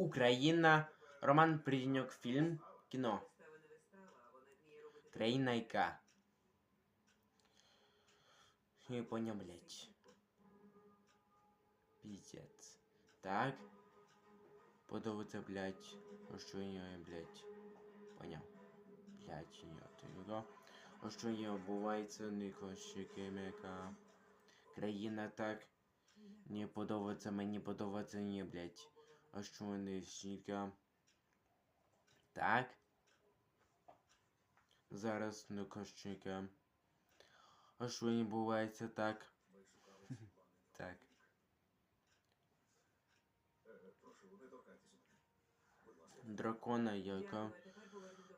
Україна. Роман Приднюк. Фільм. Кіно. Країна яка. Понял, блядь. Пиздец. Так. Подобається, блядь. А що я, блядь. Понял. Блядь, я його. А що є, бувається, Никоші Кемека. Країна так. Не подобається, мені подобається, ні, блядь. А що не всіка. Так. Зараз Никошіка. А що не бувається так? так. Дракона яка.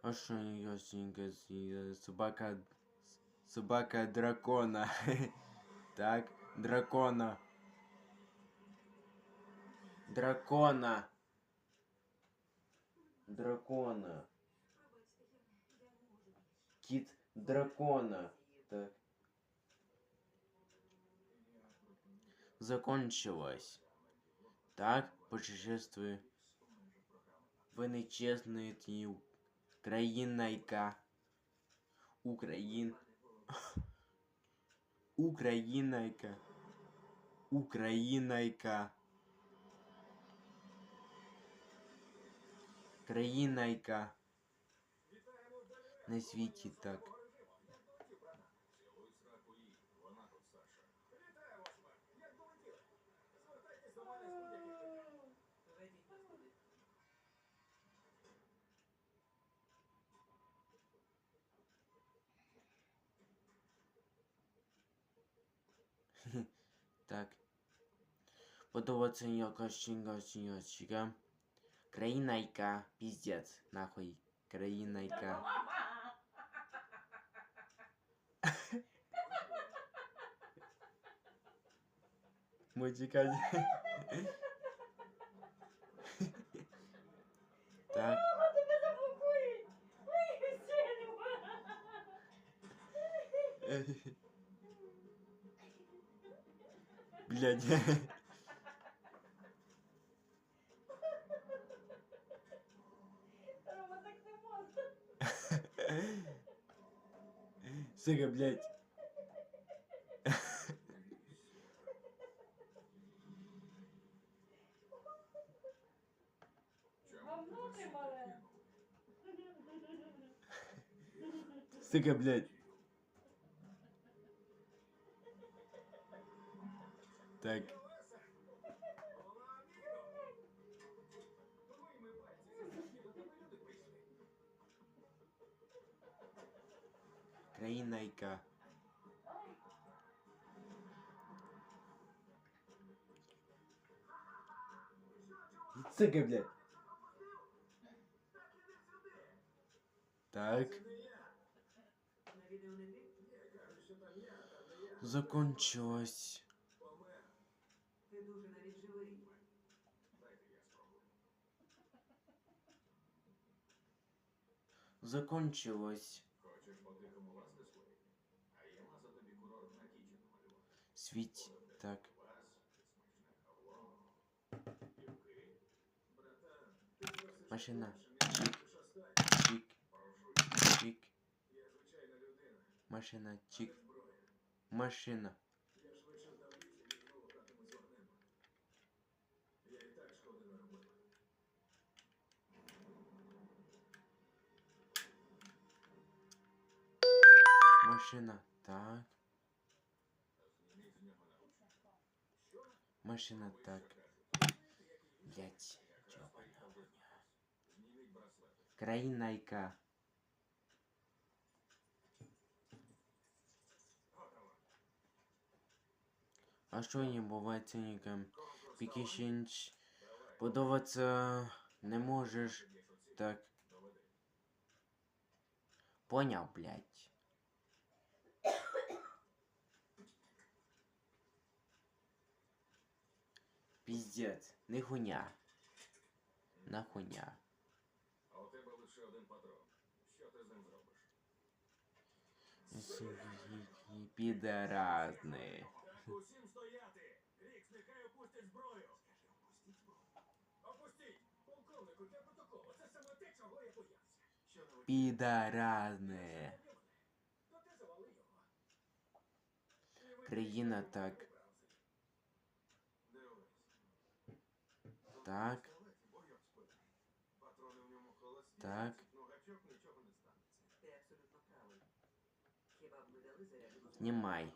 А що ясенька з собака. Собака дракона. так, дракона. Дракона. Дракона. Кит дракона. Так. Закончилось. Так, путешествие. Вы нечестные ті країна яка. Україн. Україна Країна яка. На світі так. так. Подобається якась чинга чинга. Країна яка. Піздець. Нахуй. Країна яка. Мультика. так. Мама тебе заблокує! Ой, сильно! Блядь. Сука, блядь. Сука, блядь. Сука, блядь. Так. Закончилось. Закончилось. Хочеш по-тихому Машина. більше, ніж Чик. останній. Чик. Прошу, Чик. я звичайна людина. Машина. Чик. Зброя. Машина. Я швидше вдавлюся, ніж волохатиму з вогнем. Я і так шкоди наробив. Машина. Так. Зніміть з нього наушник. Машина. Так. Блять. Країна яка. Готово. А що не буває цінником? Пікішінч. Подобатися не можеш. Так. Доведи. Поняв, блядь. Піздець, не хуйня. На хуйня. Підаразни. Так, усім стояти! Крікс, нехай опустять зброю! Скажи, опустіть зброю. Опустіть! хоча б такого. Це саме те, чого я боявся. Що не вийшло? Підаразне. То ти завали його. І ви Країна тільки так. вибрався. Дивись. Так. Пістолет і бойок спинений. Патрони в ньому холості. Так. Знімай. Не.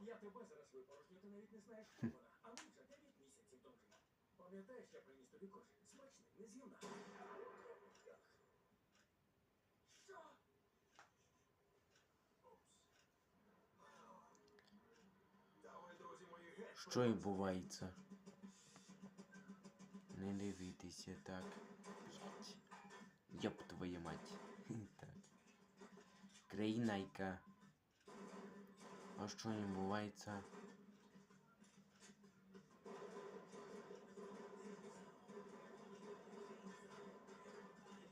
Я тебе зараз випорожню, ти навіть не знаєш, хто вона. А ми вже 9 місяців довжимо. Пам'ятаєш, я приніс тобі кошик? Смачний, нез'ївна. Що? Упс. Давай, друзі мої, геть. Що відбувається? Не дивитися так. Йоп твою мать. так. Країна, яка. А що відбувається?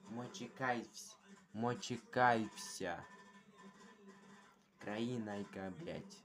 Мочекайся. Мочекайся. Країна, яка, блять.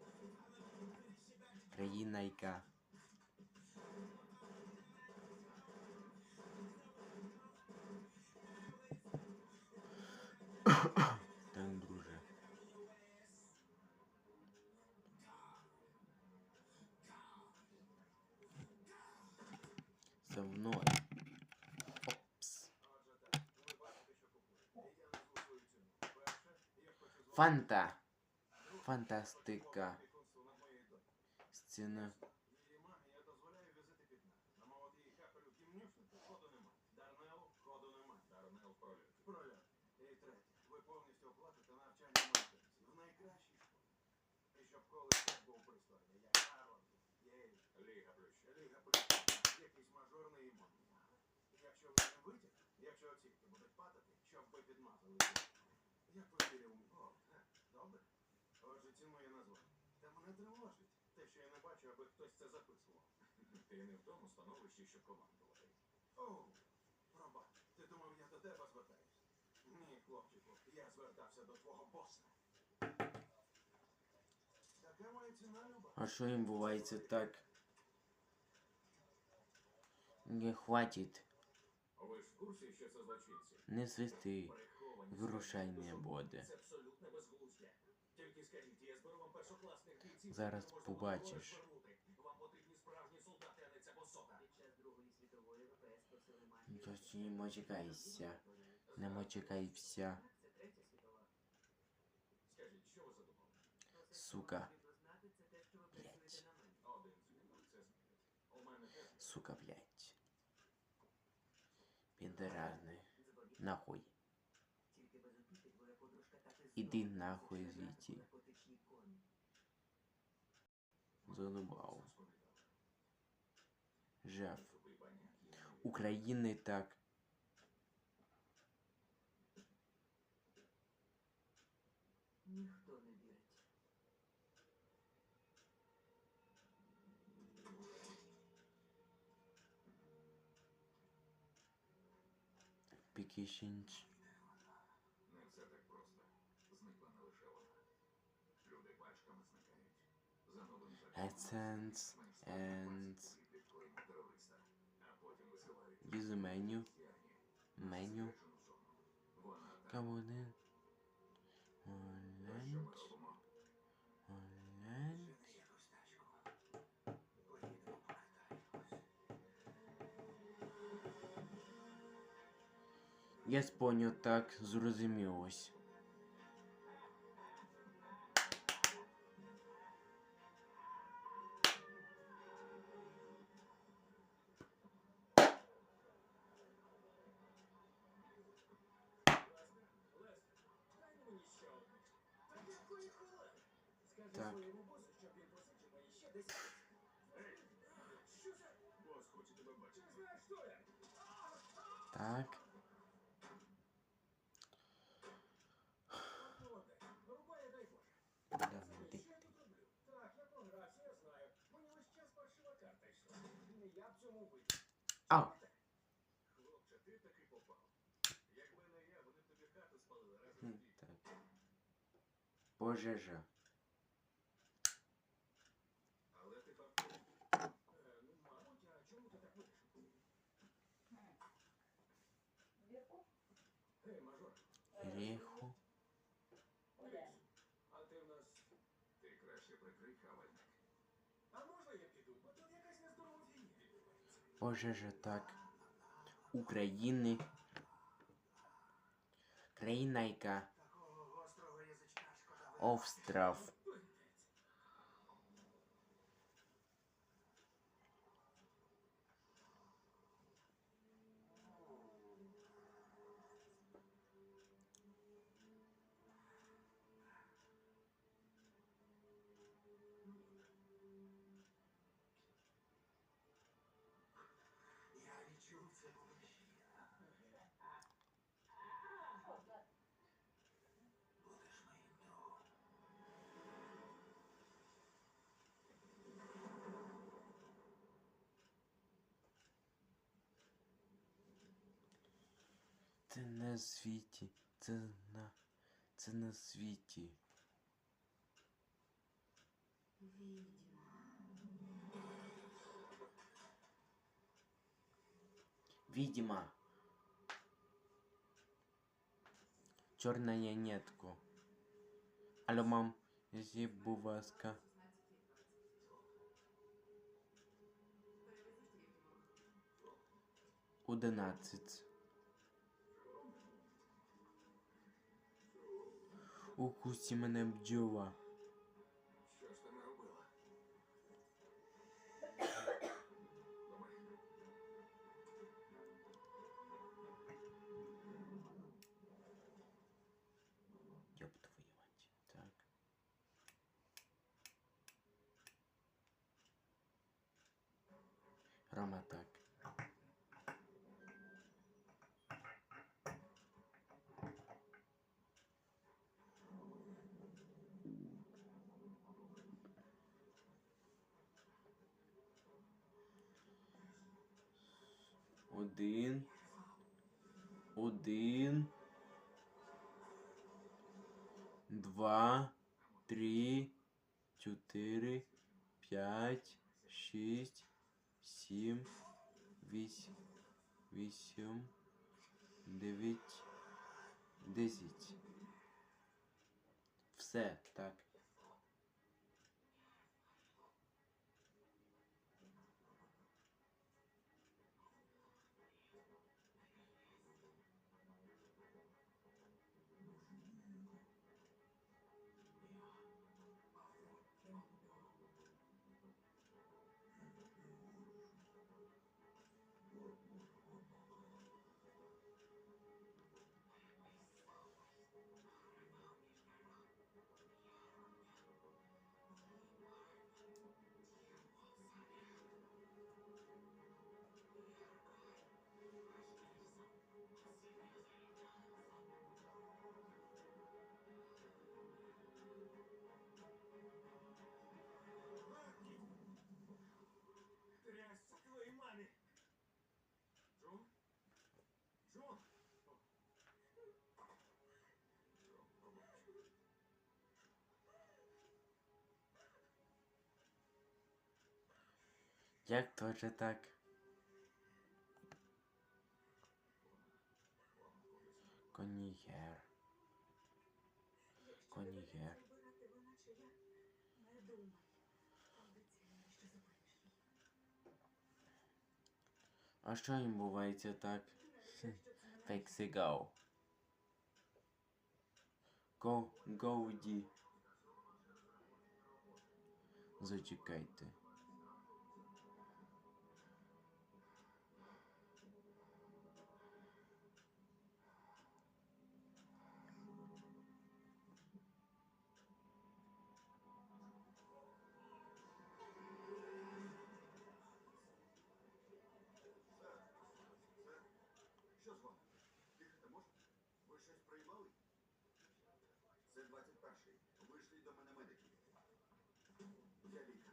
мажорний і модний. Якщо ви не витягнете, якщо оцінки будуть падати, щоб ви підмазали їх. Я повірив. Ці моє названня. Та мене тривожить. Те, що я не бачу, аби хтось це записував. Ти не в тому становищі, щоб командувати. О, пробач. Ти думав, я до тебе звертаюсь? Ні, хлопчику, я звертався до твого боса. Така моя ціна, Люба. А що відбувається так? Не хватить. Ви ж в курсі, що це злочинці? Не свисти. Не буде. Це абсолютно безглуздя. Тільки скажіть, я зберу вам першокласних бійців. Зараз яких можна побачиш. було розвернути. Вам потрібні справжні солдати, а не ця босота. Під час Другої світової ВПС просили магію. Нічого собі не мочекайся. Не мочекайся. Це третя світова. Скажіть, що ви задумали? Все, що Сука. вам потрібно знати, це те, Іди знову нахуй зачне звідти. наркотичний кон. Задубав. розповідав. Жав. Тупий баняк. України так. Ніхто не вірить. Пікішінч. Вона так. Кавуни. То що ми Оленж. робимо? Оленж. Я споняв так, зрозумілось. Винен. А. Хлопче, ти таки попав. Якби не я, вони тобі хату спалили разом Хм. Так. Пожежа. відбувається. Боже же так. України. Країна, яка Такого гострого язичка шкода. остров. Це на світі. Це на. Це на світі. Видимо. Чорна нетку. Алло, мам, будь ласка. Одинадцять. Укусі мене бджола. Що ж ти наробила? Давай. Ёб твою мать. Так. Рома так. Один. Один. Два, три, чотири, п'ять, шість, сім, вісім, вісім, дев'ять, десять. Все, так. Як то же так? Конієр. Конієр. А що їм бувається так? Фексигау. Го, гоуді. Зачекайте. Я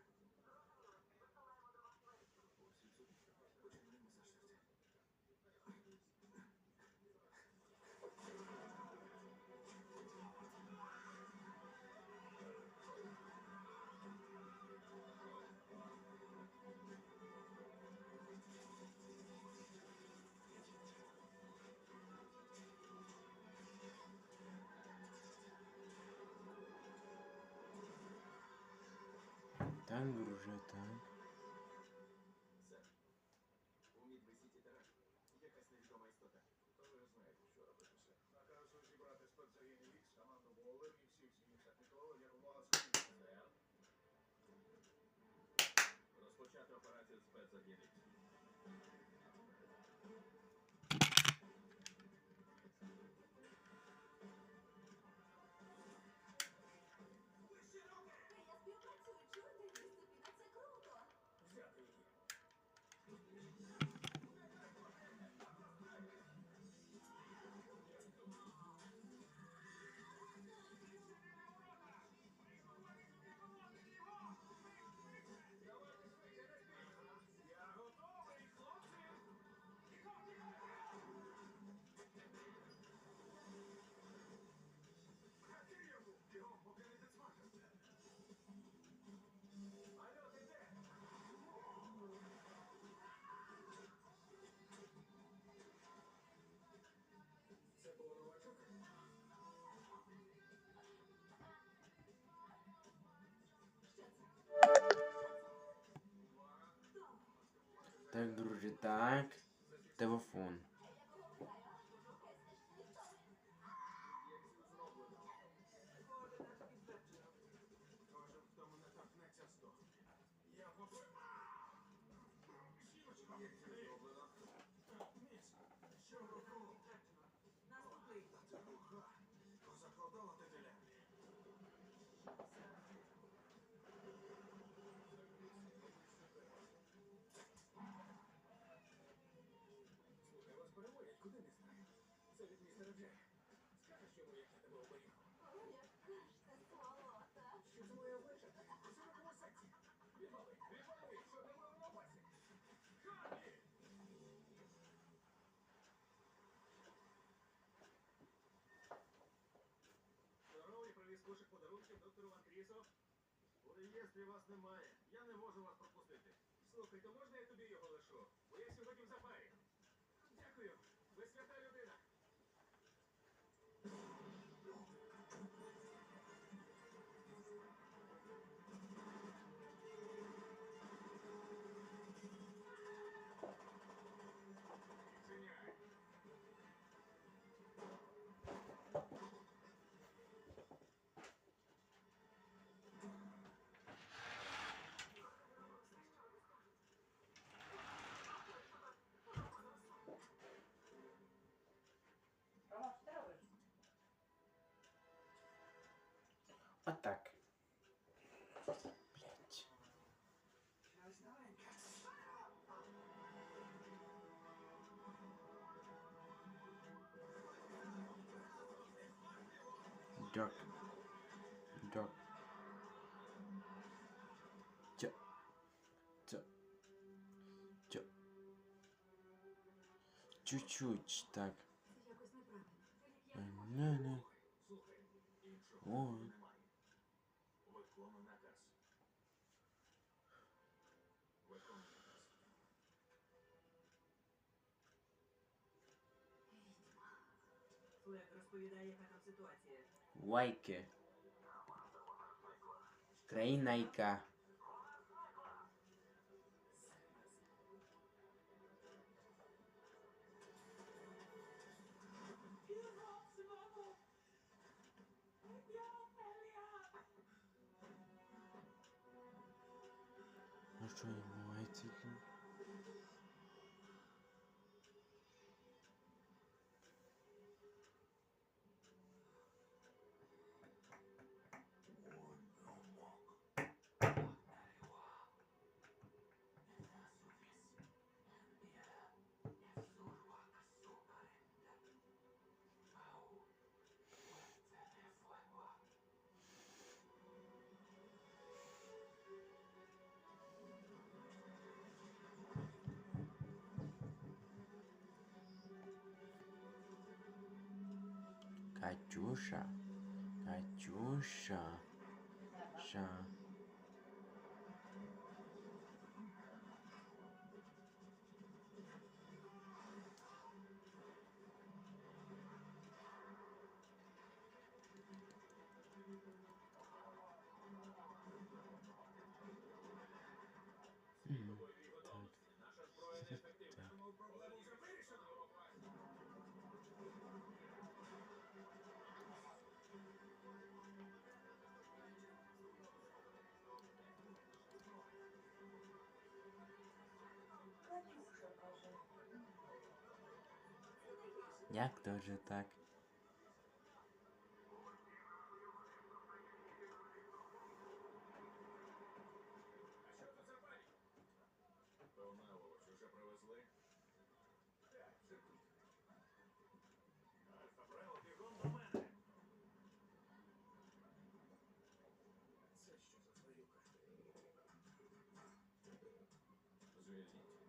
загружать, а? Розпочати операцію спецагенів. Tank Druge Tank, Telefone. хороших подарунків доктору Андрісо. У реєстрі вас немає. Я не можу вас пропустити. Слухай, то можна я тобі його лишу? Бо я сьогодні в запарі. Дякую. Ви свята людина. Вот так. Блять. Дёк. Дёк. Чё. Чё. Чё. Чуть-чуть так. На-на. Вот. розповідає, яка там Ну что, не бывает. Катюша. Катюша. Ша. Як то же так? Звільніть.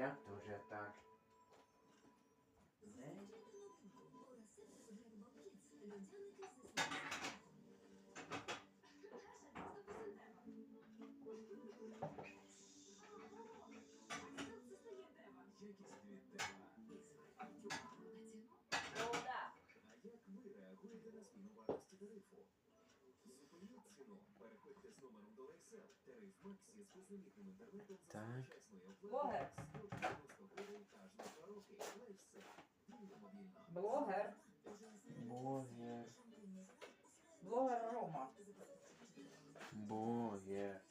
Jak to, że tak? Nie? Так. Блогер. Блогер. Блогер. Блогер Рома. Блогер.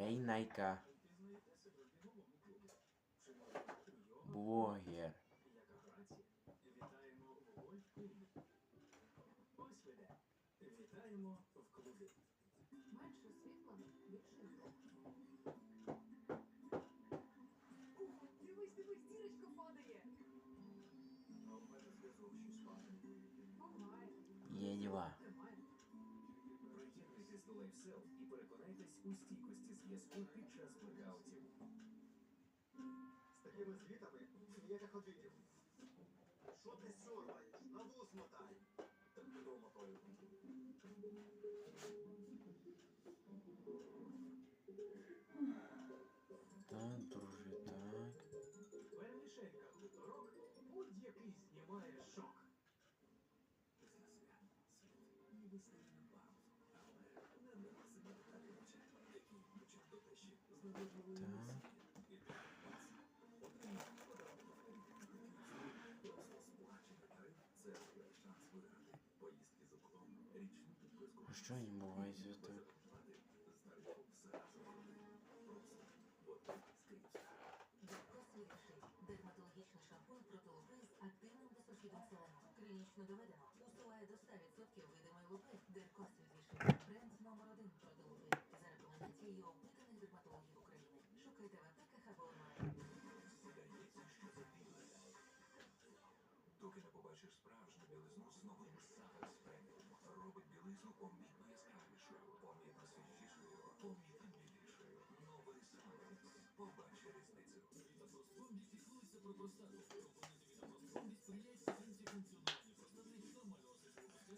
Рейнайка. Блогер. Вітаємо в клубі. Менше світла, більше. своїх і переконайтесь у стійкості зв'язку під час блекаутів. З такими звітами ніяких обідів. Що ти сьорбаєш? На вуз мотай! Так вдома пою. Так, друже, так. Вермішелька хуторок будь-який знімає шок. Ніби стоїть. А що не буває свято? Дерматологічний шампунь протолупи з активним дисульфідом селену. Клінічно доведено. Усуває до 100% видимої лупи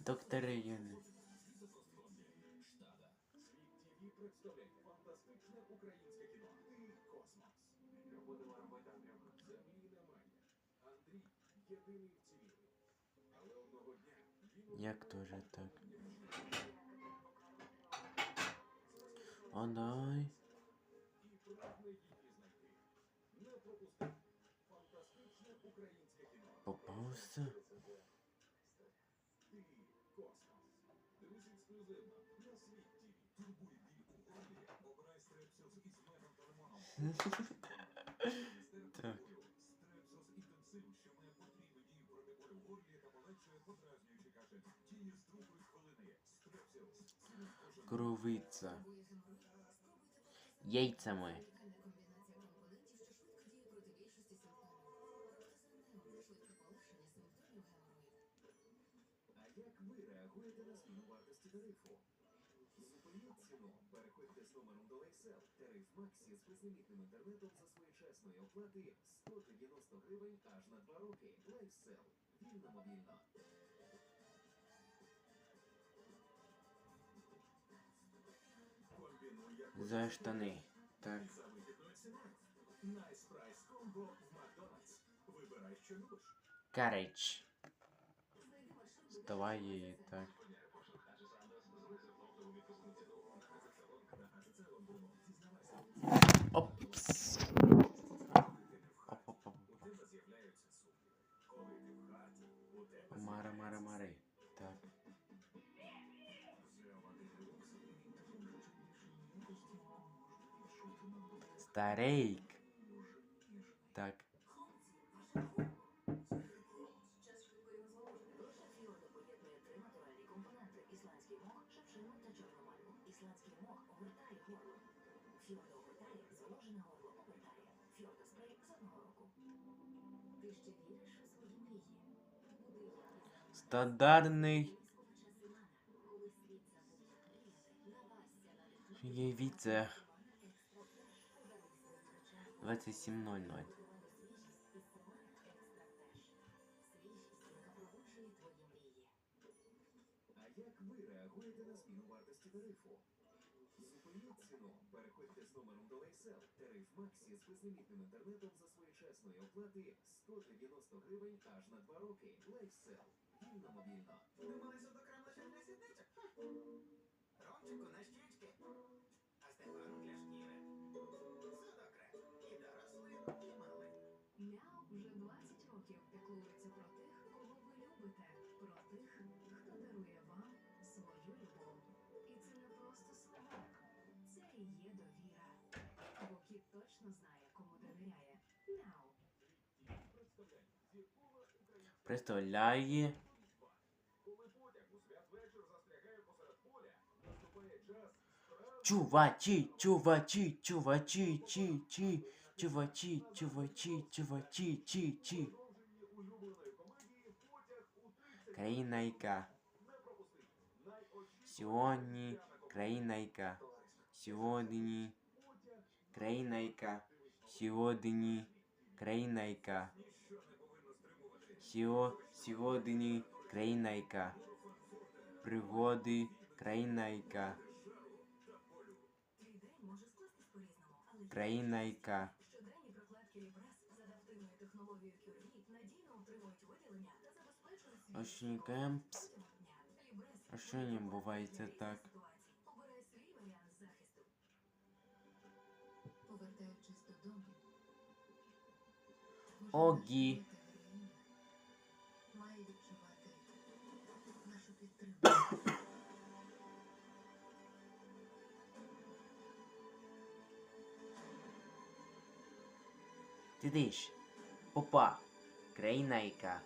Доктор Юни. Як тоже так. А дай. Попався. Так. Кровиця. яйцями. Тариф Максі з безлімітним інтернетом за своєчасної оплати 190 гривень аж на 2 роки. Лайфсел. Вільно мобільно. Вибирай, що любиш. Карейдж. Вставай і так. Опс. Оп-оп-оп. У тебе з'являються сумніви. Коли ти в хаті, у тебе Мара, мара, Буде якісна Стандартний. блискуча 27.00. А як ви реагуєте на зміну вартості тарифу? Зупиніть ціну. Переходьте з номером до Лайсел. Тариф Максі з безлімітним інтернетом за своєчасної оплати 190 гривень аж на 2 роки. Лайфсел. Вільно мобільно. Думалися до кремлення сідничок? Ромчику на щічки, а Стефану для шкіри. справді Чувачі, чувачі, чувачі, чі, чі, чувачі, чувачі, чувачі, чі, чі. продовженні улюбленої комедії потяг у 30 Країна яка. Не пропустіть. Найочікуваніша Сьогодні свята комедія. країна яка. Товариство, Сьогодні потяг країна яка. Сьогодні країна яка. сьогодні країна яка. Пригоди країна яка. Твій день може скластись по-різному, але Країна яка. щоденні прокладки Лібрес з адаптивною технологією QRV надійно утримують виділення та забезпечують Ощені кемпс. протягом дня. Лібрес А що не бувається різних так? ситуацій. Обирай свій варіант захисту. Повертаючись додому. кожен Огі. свій Ти диш. Опа. Країна яка.